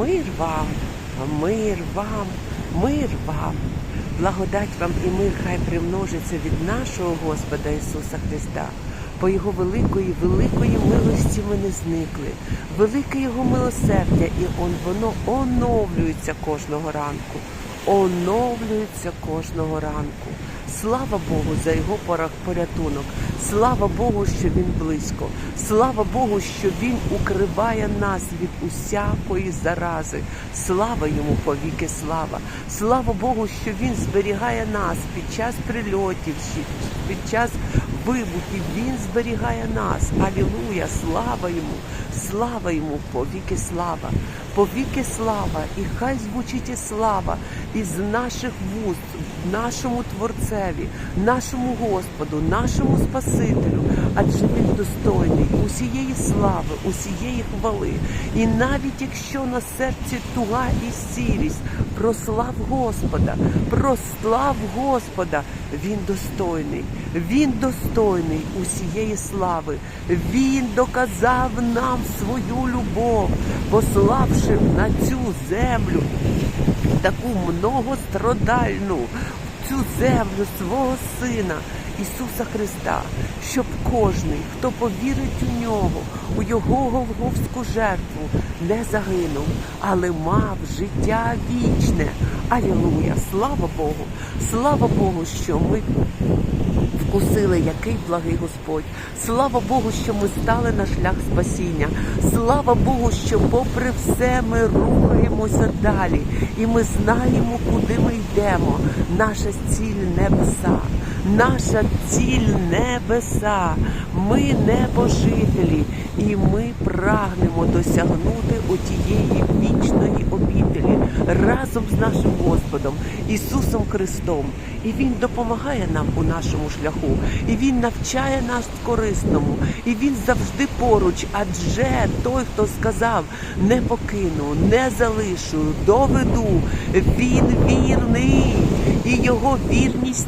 Мир вам, мир вам, мир вам. Благодать вам і мир хай примножиться від нашого Господа Ісуса Христа. По Його великої, великої милості ми не зникли. Велике Його милосердя, і он, воно оновлюється кожного ранку. Оновлюється кожного ранку. Слава Богу за його порятунок. Слава Богу, що він близько. Слава Богу, що він укриває нас від усякої зарази. Слава йому повіки, слава. Слава Богу, що він зберігає нас під час прильотів, під час вибухів. Він зберігає нас. Алілуя! Слава йому! Слава йому, повіки слава, повіки слава, і хай звучить і слава із наших вуст, нашому Творцеві, нашому Господу, нашому Спасителю, адже він достойний усієї слави, усієї хвали. І навіть якщо на серці туга і сірість, прослав Господа, прослав Господа, він достойний, він достойний усієї слави. Він доказав нам свою любов, пославши на цю землю таку многострадальну цю землю свого Сина Ісуса Христа, щоб кожний, хто повірить у нього, у Його голговську жертву, не загинув, але мав життя вічне. Алілуя! Слава Богу! Слава Богу, що ми вкусили, який благий Господь. Слава Богу, що ми стали на шлях спасіння. Слава Богу, що попри все ми рухаємося далі. І ми знаємо, куди ми йдемо. Наша ціль небеса. Наша ціль небеса. Ми небожителі, і ми прагнемо досягнути отієї вічної обітелі разом з нашим Господом Ісусом Христом. І Він допомагає нам у нашому шляху, і Він навчає нас корисному, і Він завжди поруч. Адже той, хто сказав, не покину, не залишу, доведу, він вірний, і його вірність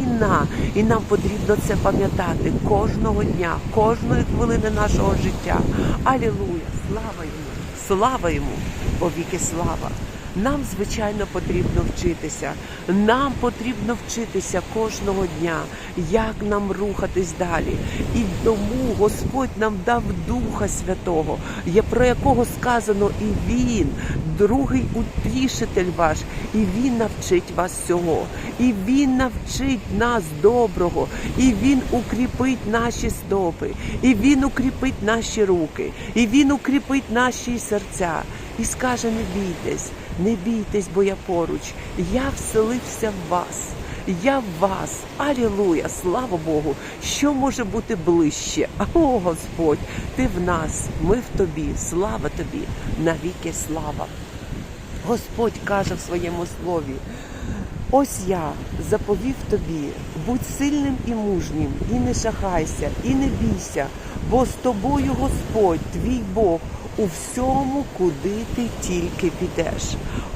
незмінна. І нам потрібно це пам'ятати кожного дня, кожної хвилини нашого життя. Алілуя! Слава йому! Слава йому! Повіки слава! Нам, звичайно, потрібно вчитися. Нам потрібно вчитися кожного дня, як нам рухатись далі. І тому Господь нам дав Духа Святого, про якого сказано і Він, другий утішитель ваш, і Він навчить вас всього. І Він навчить нас доброго, і Він укріпить наші стопи, і Він укріпить наші руки, і Він укріпить наші серця. І скаже: не бійтесь, не бійтесь, бо я поруч. Я вселився в вас. Я в вас. Алілуя, слава Богу. Що може бути ближче? О, Господь, ти в нас, ми в тобі. Слава тобі, навіки слава. Господь каже в своєму слові. Ось я заповів тобі, будь сильним і мужнім, і не шахайся, і не бійся, бо з тобою Господь, твій Бог, у всьому, куди ти тільки підеш.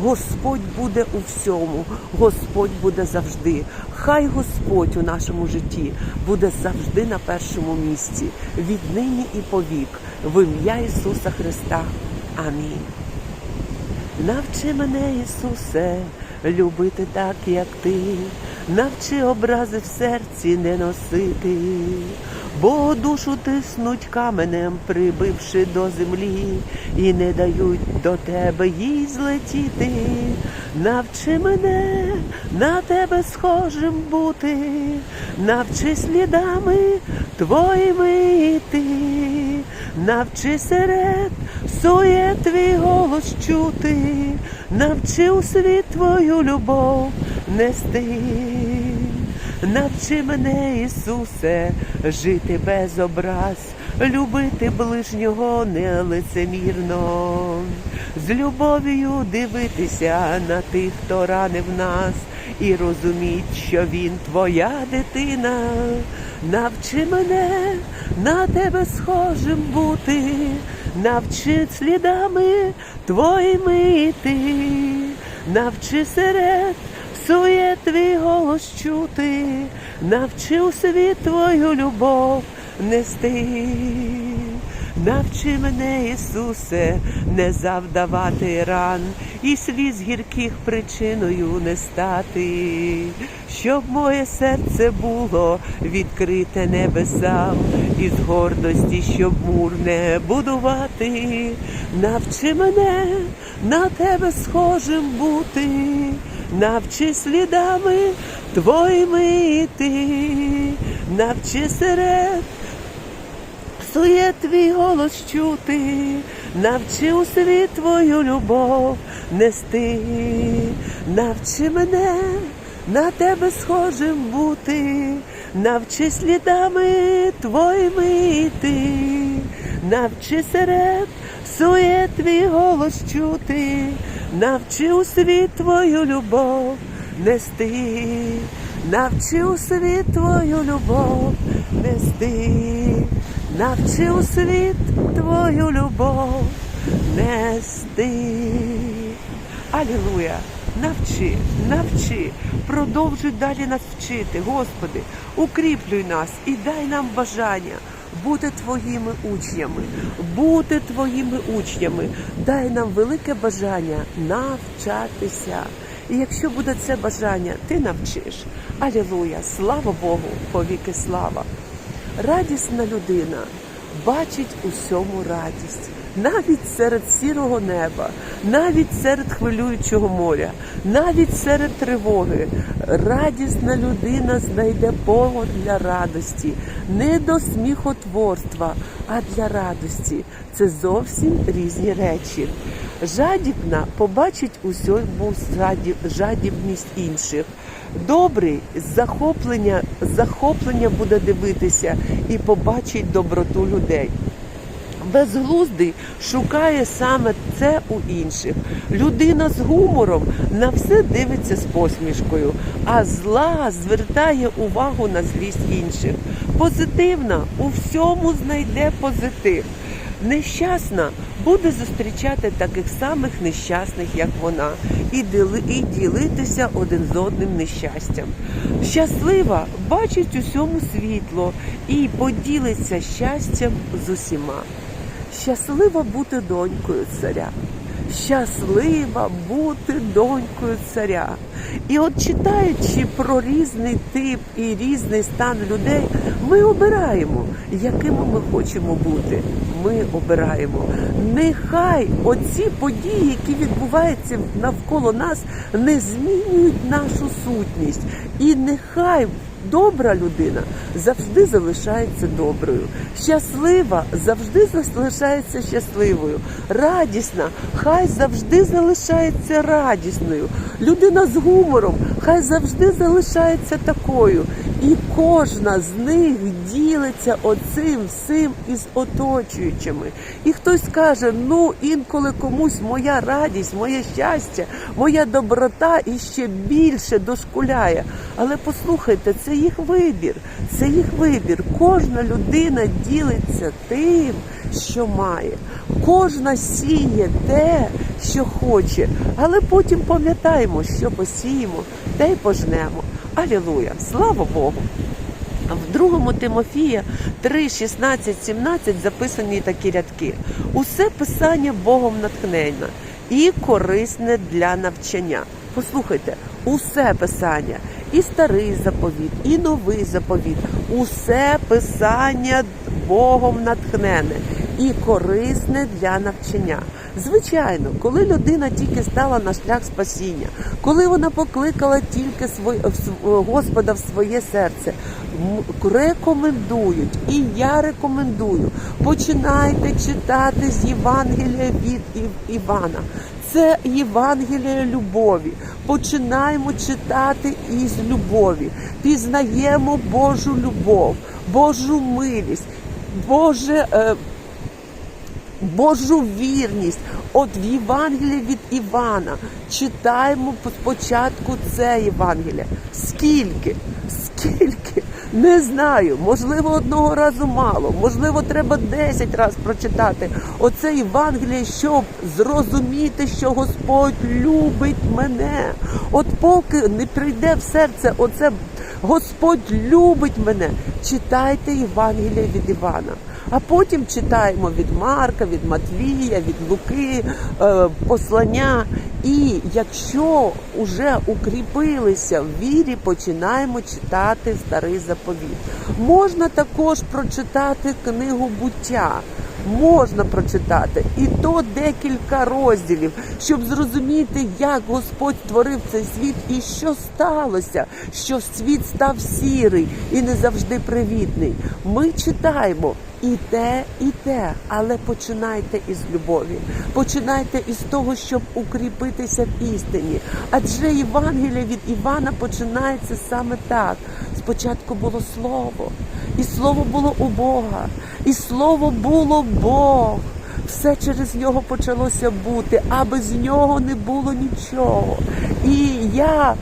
Господь буде у всьому, Господь буде завжди. Хай Господь у нашому житті буде завжди на першому місці, віднині і повік, в ім'я Ісуса Христа. Амінь. Навчи мене, Ісусе, любити так, як ти, навчи образи в серці не носити, бо душу тиснуть каменем, прибивши до землі, і не дають до тебе їй злетіти. Навчи мене на тебе схожим бути, навчи слідами твоїми йти, навчи серед сує твій голос чути, навчи у світ твою любов нести. Навчи мене, Ісусе, жити без образ, любити ближнього нелицемірно, з любов'ю дивитися на тих, хто ранив нас, і розуміть, що він твоя дитина. Навчи мене на тебе схожим бути, навчи слідами твоїми йти, навчи серед Сує твій голос чути, навчи у світ твою любов нести, Навчи мене, Ісусе, не завдавати ран і сліз гірких причиною не стати, щоб моє серце було відкрите небесам, і з гордості, щоб мур не будувати. Навчи мене на тебе схожим бути, навчи слідами твоїми йти, навчи серед Сує твій голос чути, навчи у світ твою любов нести, навчи мене на тебе схожим бути, навчи слідами твоїми йти, навчи серед сує твій голос чути, навчи у світ твою любов нести, навчи у світ твою любов нести. Навчи у світ твою любов нести. Алілуя! Навчи, навчи, продовжуй далі нас вчити, Господи, укріплюй нас і дай нам бажання бути твоїми учнями, бути твоїми учнями. Дай нам велике бажання навчатися. І якщо буде це бажання, ти навчиш. Алілуя! Слава Богу, повіки слава! Радісна людина бачить усьому радість, навіть серед сірого неба, навіть серед хвилюючого моря, навіть серед тривоги. Радісна людина знайде повод для радості, не до сміхотворства, а для радості. Це зовсім різні речі. Жадібна побачить усьому жадібність інших. Добрий захоплення, захоплення буде дивитися і побачить доброту людей. Безглуздий шукає саме це у інших. Людина з гумором на все дивиться з посмішкою, а зла звертає увагу на злість інших. Позитивна у всьому знайде позитив. Нещасна буде зустрічати таких самих нещасних, як вона, і діли- і ділитися один з одним нещастям. Щаслива бачить усьому світло і поділиться щастям з усіма. Щаслива бути донькою царя. Щаслива бути донькою царя. І от читаючи про різний тип і різний стан людей, ми обираємо, якими ми хочемо бути. Ми обираємо. Нехай оці події, які відбуваються навколо нас, не змінюють нашу сутність. І нехай Добра людина завжди залишається доброю. Щаслива завжди залишається щасливою. Радісна, хай завжди залишається радісною. Людина з гумором, хай завжди залишається такою. І кожна з них ділиться оцим всім із оточуючими. І хтось каже: ну інколи комусь моя радість, моє щастя, моя доброта іще більше дошкуляє. Але послухайте, це їх вибір, це їх вибір. Кожна людина ділиться тим, що має. Кожна сіє те, що хоче. Але потім пам'ятаємо, що посіємо, те й пожнемо. Алілуя! Слава Богу! В другому Тимофія 3, 16, 17 записані такі рядки. Усе писання Богом натхнення і корисне для навчання. Послухайте, усе писання, і старий заповіт, і новий заповіт, усе писання Богом натхнене і корисне для навчання. Звичайно, коли людина тільки стала на шлях спасіння, коли вона покликала тільки своє, Господа в своє серце, рекомендують, і я рекомендую, починайте читати з Євангелія від Івана. Це Євангеліє любові. Починаємо читати із любові. Пізнаємо Божу любов, Божу милість, Боже. Божу вірність. От в Євангелії від Івана читаємо спочатку це Євангеліє. Скільки? Скільки? Не знаю. Можливо, одного разу мало, можливо, треба 10 разів прочитати оце Євангеліє, щоб зрозуміти, що Господь любить мене. От поки не прийде в серце оце Господь любить мене. Читайте Євангеліє від Івана. А потім читаємо від Марка, від Матвія, від Луки, е, послання. І якщо вже укріпилися в вірі, починаємо читати старий заповіт. Можна також прочитати книгу буття. Можна прочитати і то декілька розділів, щоб зрозуміти, як Господь створив цей світ і що сталося, що світ став сірий і не завжди привітний. Ми читаємо і те, і те, але починайте із любові, починайте із того, щоб укріпитися в істині. Адже Євангелія від Івана починається саме так. Спочатку було слово, і слово було у Бога, і слово було Бог. Все через нього почалося бути, а без нього не було нічого. І я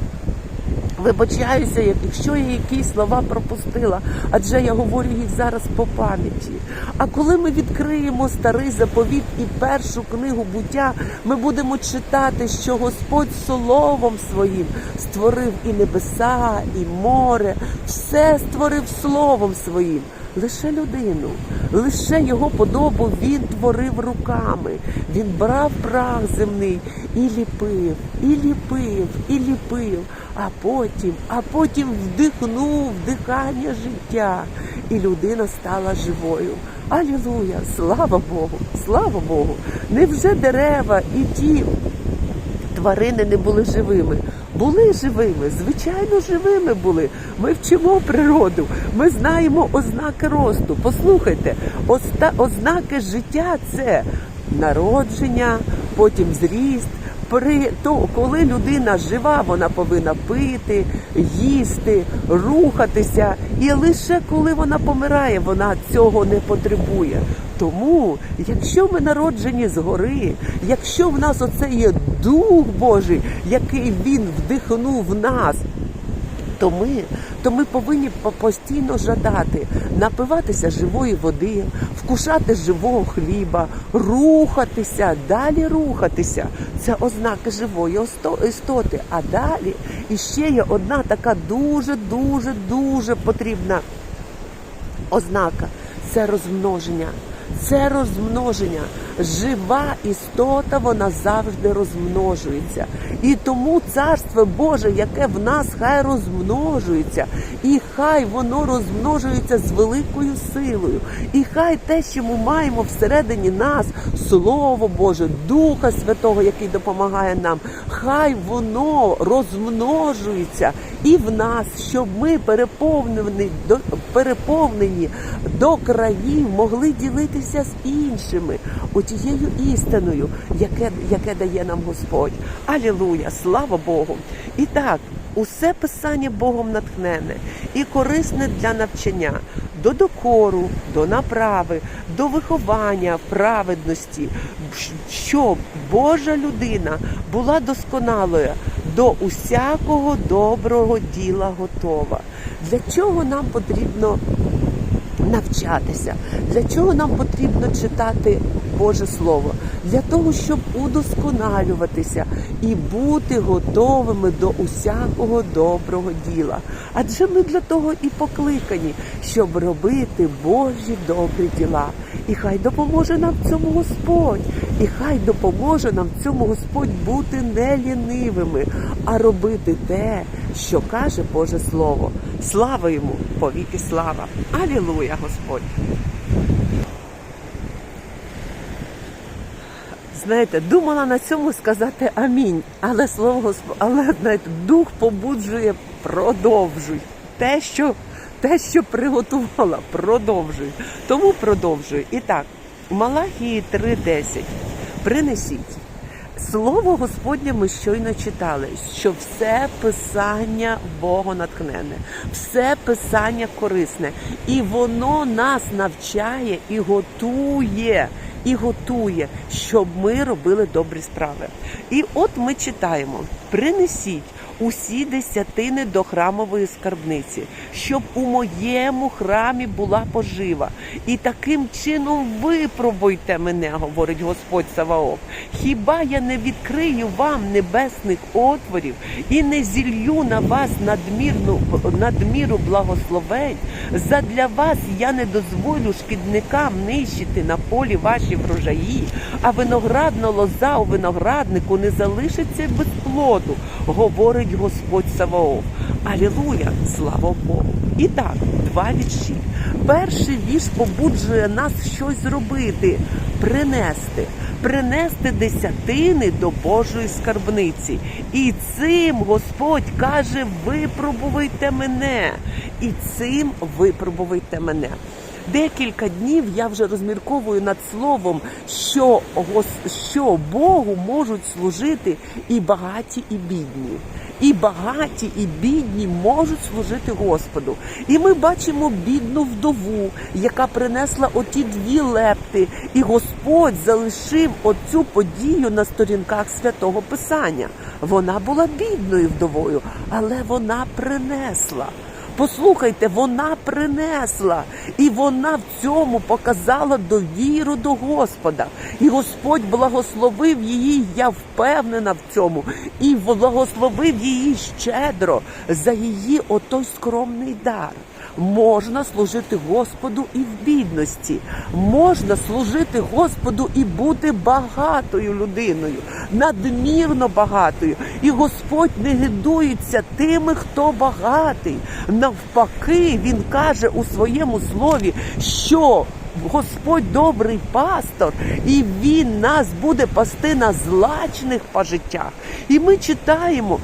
Вибачаюся, якщо я якісь слова пропустила, адже я говорю їх зараз по пам'яті. А коли ми відкриємо старий заповіт і першу книгу буття, ми будемо читати, що Господь словом своїм створив і небеса, і море, все створив словом своїм. Лише людину, лише його подобу він творив руками. Він брав прах земний і ліпив, і ліпив, і ліпив, а потім, а потім вдихнув дихання життя, і людина стала живою. Алілуя! Слава Богу! Слава Богу! Невже дерева і ті тварини не були живими. Були живими, звичайно, живими були. Ми вчимо природу, ми знаємо ознаки росту. Послухайте, ознаки життя це народження, потім зріст. При то, коли людина жива, вона повинна пити, їсти, рухатися, і лише коли вона помирає, вона цього не потребує. Тому, якщо ми народжені згори, якщо в нас оце є Дух Божий, який він вдихнув в нас, то ми, то ми повинні постійно жадати напиватися живої води, вкушати живого хліба, рухатися, далі рухатися. Це ознаки живої істоти. А далі іще є одна така дуже, дуже, дуже потрібна ознака це розмноження. Це розмноження. Жива істота, вона завжди розмножується. І тому царство Боже, яке в нас, хай розмножується, і хай воно розмножується з великою силою. І хай те, що ми маємо всередині нас, Слово Боже, Духа Святого, який допомагає нам, хай воно розмножується і в нас, щоб ми переповнені переповнені до країв могли ділитися з іншими отією істиною, яке, яке дає нам Господь. Алілуя! Слава Богу! І так, усе писання Богом натхнене і корисне для навчання, до докору, до направи, до виховання праведності, щоб Божа людина була досконалою до усякого доброго діла готова. Для чого нам потрібно навчатися? Для чого нам потрібно читати Боже Слово? Для того, щоб удосконалюватися і бути готовими до усякого доброго діла. Адже ми для того і покликані, щоб робити Божі добрі діла. І хай допоможе нам в цьому Господь, і хай допоможе нам в цьому Господь бути не лінивими, а робити те, що каже Боже Слово. Слава йому, повіки слава! Алілуя, Господь! Знаєте, думала на цьому сказати амінь, але слово Господь, але знаєте, дух побуджує, продовжуй. Те, що те, що приготувала, продовжуй. Тому продовжуй. І так, Малахії 3:10. Принесіть. Слово Господнє ми щойно читали, що все писання богонатхнене, все писання корисне, і воно нас навчає і готує, і готує, щоб ми робили добрі справи. І от ми читаємо: принесіть усі десятини до храмової скарбниці, щоб у моєму храмі була пожива. І таким чином випробуйте мене, говорить Господь Саваоф. Хіба я не відкрию вам небесних отворів і не зілью на вас надмірну надміру благословень? Задля вас я не дозволю шкідникам нищити на полі ваші врожаї, а виноградна лоза у винограднику не залишиться без плоду, говорить Господь Саваоф. Алілуя! Слава Богу! І так, два вірші. Перший вірш побуджує нас щось зробити, принести, принести десятини до Божої скарбниці. І цим Господь каже: випробуйте мене. І цим випробуйте мене. Декілька днів я вже розмірковую над словом, що, що Богу можуть служити і багаті, і бідні. І багаті, і бідні можуть служити Господу. І ми бачимо бідну вдову, яка принесла оті дві лепти, і Господь залишив оцю подію на сторінках святого Писання. Вона була бідною вдовою, але вона принесла. Послухайте, вона принесла, і вона в цьому показала довіру до Господа. І Господь благословив її, я впевнена в цьому, і благословив її щедро за її отой скромний дар. Можна служити Господу і в бідності, можна служити Господу і бути багатою людиною, надмірно багатою. І Господь не гидується тими, хто багатий. Навпаки, Він каже у своєму слові, що Господь добрий пастор, і Він нас буде пасти на злачних пажиттях. І ми читаємо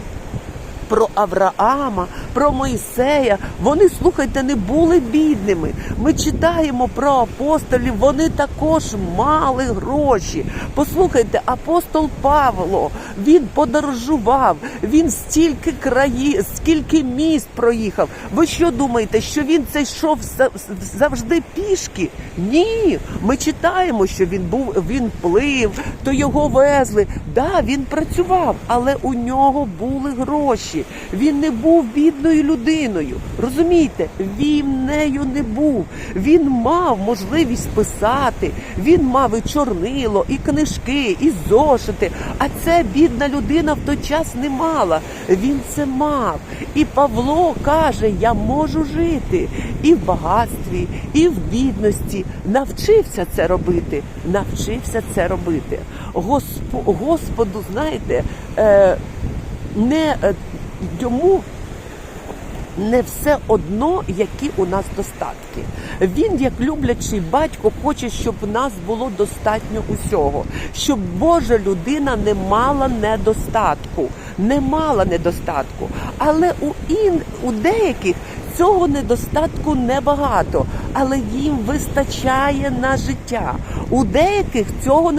про Авраама, про Моїсея. Вони, слухайте, не були бідними. Ми читаємо про апостолів, вони також мали гроші. Послухайте, апостол Павло, він подорожував, він стільки країн, скільки міст проїхав. Ви що думаєте, що він це йшов завжди пішки? Ні. Ми читаємо, що він був, він плив, то його везли. Да, він працював, але у нього були гроші. Він не був бідною людиною. Розумієте, він нею не був. Він мав можливість писати, він мав і чорнило, і книжки, і зошити. А це бідна людина в той час не мала. Він це мав. І Павло каже: Я можу жити і в багатстві, і в бідності. Навчився це робити. Навчився це робити. Господу, знаєте, е, не е, йому не все одно, які у нас достатки. Він, як люблячий батько, хоче, щоб в нас було достатньо усього, щоб Божа людина не мала недостатку, не мала недостатку. Але у ін у деяких цього недостатку небагато, але їм вистачає на життя. У деяких цього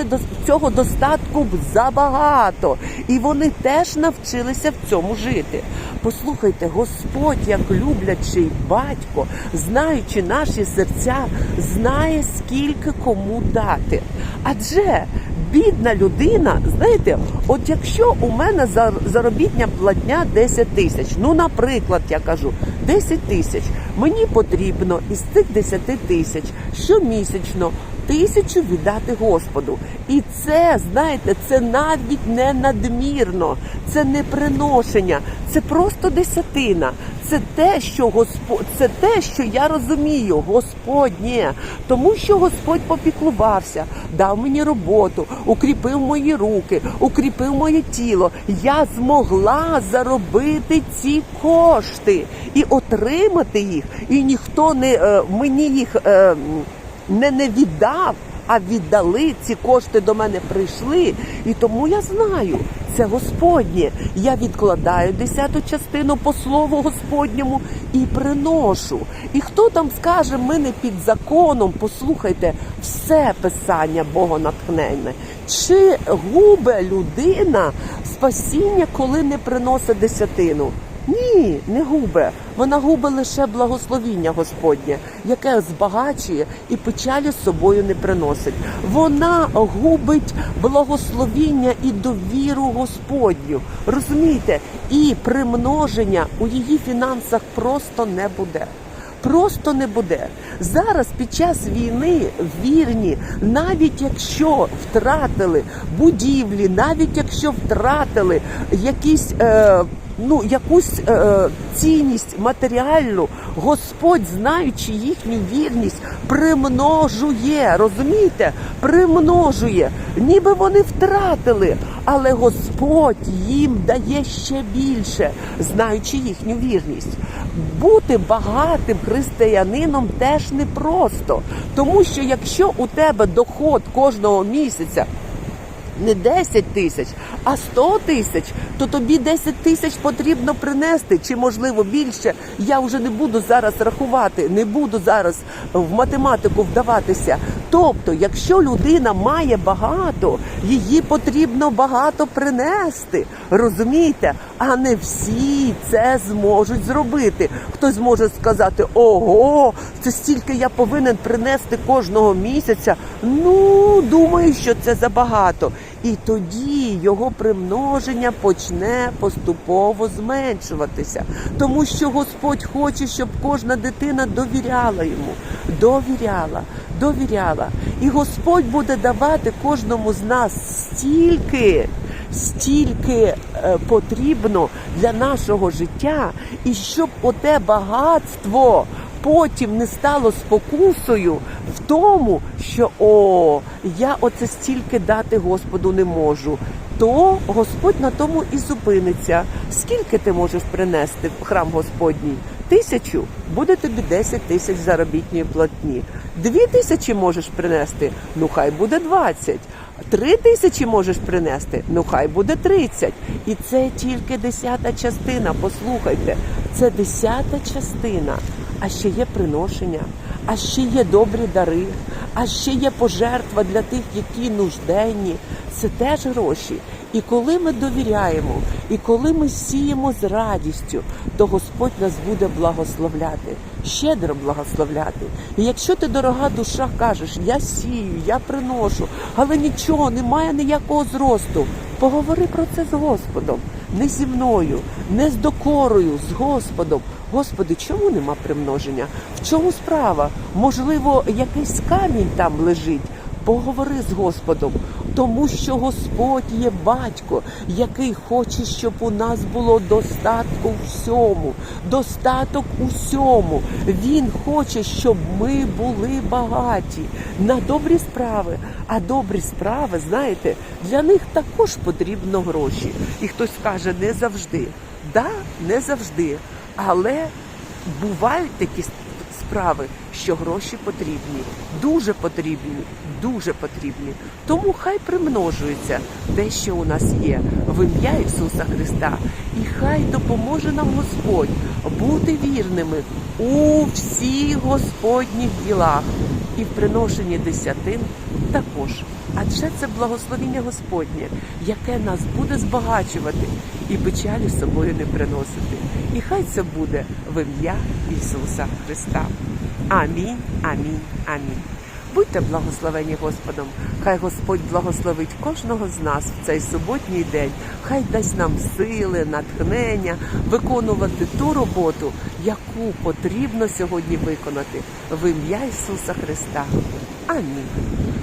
цього достатку забагато, і вони теж навчилися в цьому жити. Послухайте, Господь, як люблячий батько, знаючи наші серця, знає скільки кому дати. Адже бідна людина, знаєте, от якщо у мене зар- заробітня платня 10 тисяч, ну, наприклад, я кажу, 10 тисяч, мені потрібно із цих 10 тисяч щомісячно тисячу віддати Господу. І це, знаєте, це навіть не надмірно, це не приношення, це просто десятина. Це те, що Господь, це те, що я розумію, Господнє, тому що Господь попіклувався, дав мені роботу, укріпив мої руки, укріпив моє тіло. Я змогла заробити ці кошти і отримати їх. І ніхто не е, мені їх е, не, не віддав. А віддали ці кошти до мене прийшли, і тому я знаю, це Господнє. Я відкладаю десяту частину по слову Господньому і приношу. І хто там скаже, ми не під законом, послухайте, все писання богонатхненне. Чи губе людина спасіння, коли не приносить десятину? Ні, не губе. Вона губе лише благословіння Господнє, яке збагачує і печалі з собою не приносить. Вона губить благословіння і довіру Господню. Розумієте? І примноження у її фінансах просто не буде. Просто не буде зараз. Під час війни вірні, навіть якщо втратили будівлі, навіть якщо втратили якісь. Е, Ну, якусь е, цінність матеріальну, Господь, знаючи їхню вірність, примножує, розумієте? Примножує. Ніби вони втратили, але Господь їм дає ще більше, знаючи їхню вірність. Бути багатим християнином теж непросто, тому що якщо у тебе доход кожного місяця не 10 тисяч, а 100 тисяч, то тобі 10 тисяч потрібно принести, чи можливо більше. Я вже не буду зараз рахувати, не буду зараз в математику вдаватися. Тобто, якщо людина має багато, її потрібно багато принести. Розумієте? А не всі це зможуть зробити. Хтось може сказати: ого, це стільки я повинен принести кожного місяця. Ну, думаю, що це забагато. І тоді його примноження почне поступово зменшуватися, тому що Господь хоче, щоб кожна дитина довіряла йому, довіряла, довіряла. І Господь буде давати кожному з нас стільки, стільки е, потрібно для нашого життя, і щоб оте багатство потім не стало спокусою в тому, що о, я оце стільки дати Господу не можу. То Господь на тому і зупиниться. Скільки ти можеш принести в храм Господній? Тисячу буде тобі 10 тисяч заробітної платні. Дві тисячі можеш принести, ну хай буде 20. Три тисячі можеш принести, ну хай буде 30. І це тільки десята частина. Послухайте, це десята частина. А ще є приношення, а ще є добрі дари, а ще є пожертва для тих, які нужденні. Це теж гроші. І коли ми довіряємо, і коли ми сіємо з радістю, то Господь нас буде благословляти, щедро благословляти. І якщо ти, дорога душа, кажеш, я сію, я приношу, але нічого, немає ніякого зросту, поговори про це з Господом, не зі мною, не з докорою, з Господом. Господи, чому нема примноження? В чому справа? Можливо, якийсь камінь там лежить. Поговори з Господом, тому що Господь є батько, який хоче, щоб у нас було достатку всьому, достаток усьому. Він хоче, щоб ми були багаті на добрі справи. А добрі справи, знаєте, для них також потрібно гроші. І хтось каже, не завжди. Да, не завжди. Але бувають такі справи, що гроші потрібні, дуже потрібні, дуже потрібні. Тому хай примножується те, що у нас є, в ім'я Ісуса Христа. І хай допоможе нам Господь бути вірними у всіх Господніх ділах і в приношенні десятин також. Адже це благословіння Господнє, яке нас буде збагачувати і печалі з собою не приносити. І хай це буде в ім'я Ісуса Христа. Амінь, амінь, амінь. Будьте благословені Господом. Хай Господь благословить кожного з нас в цей суботній день. Хай дасть нам сили, натхнення виконувати ту роботу, яку потрібно сьогодні виконати в ім'я Ісуса Христа. Амінь.